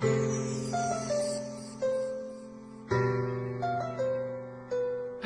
Thank you.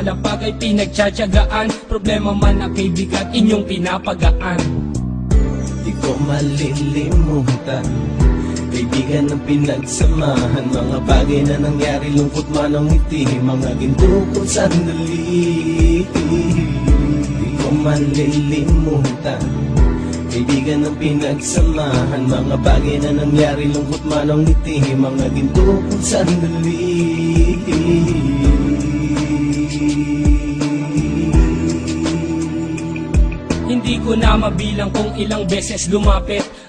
nakalapag ay pinagtsatsagaan. Problema man na kay bigat, inyong pinapagaan. Di ko malilimutan. Kaibigan ng pinagsamahan. Mga bagay na nangyari Lungkot man ang ngiti. Mga ginto kong sandali. Di ko malilimutan. Kaibigan ng pinagsamahan. Mga bagay na nangyari Lungkot man ang ngiti. Mga ginto kong sandali Hindi ko na mabilang kung ilang beses lumapit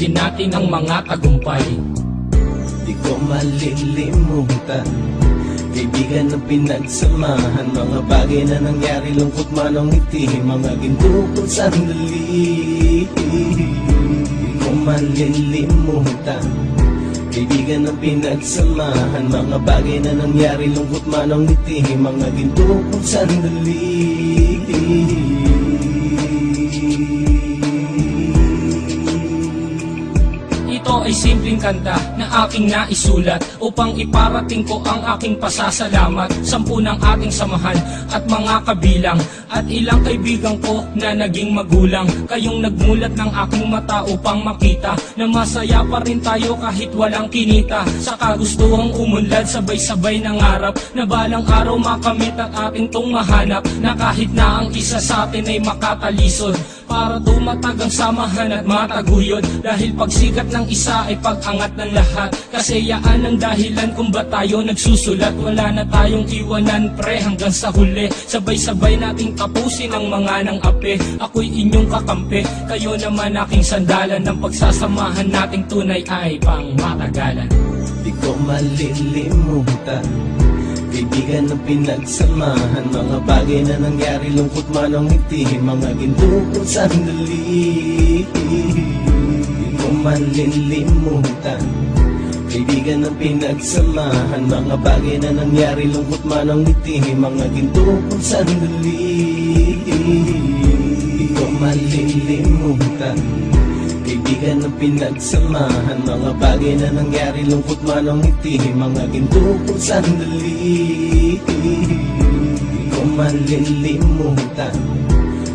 din natin ang mga tagumpay. Di ko malilimutan. Kaibigan ng pinagsamahan. Mga bagay na nangyari Lungkot man ang ngiti. Mga ginto kong sandali Di ko malilimutan. Kaibigan ng pinagsamahan. Mga bagay na nangyari Lungkot man ang ngiti. Mga ginto kong sandali ay simpleng kanta na aking naisulat Upang iparating ko ang aking pasasalamat. Sampu ng ating samahan at mga kabilang At ilang kaibigan ko na naging magulang. Kayong nagmulat ng aking mata upang makita Na masaya pa rin tayo kahit walang kinita. Sa kagustuhang umunlad sabay-sabay nangarap Na balang araw makamit at ating tong mahanap Na kahit na ang isa sa atin ay makatalisod. Para tumatag ang samahan at mataguyod Dahil pagsikat ng isa ay pag-angat ng lahat. Kasi yaan ang dahilan kung ba tayo nagsusulat. Wala na tayong iwanan pre hanggang sa huli. Sabay-sabay nating tapusin ang mga ng ape. Ako'y inyong kakampi. Kayo naman aking sandalan. Ng pagsasamahan nating tunay ay pang matagalan Di ko malilimutan. Kaibigan ng pinagsamahan. Mga bagay na nangyari Lungkot man ang ngiti. Mga ginto kong sandali malilimutan Kaibigan ng pinagsamahan. Mga bagay na nangyari Lungkot man ang ngiti. Mga ginto kong sandali Di ko malilimutan Kaibigan ng pinagsamahan. Mga bagay na nangyari Lungkot man ang ngiti. Mga ginto kong sandali Di ko malilimutan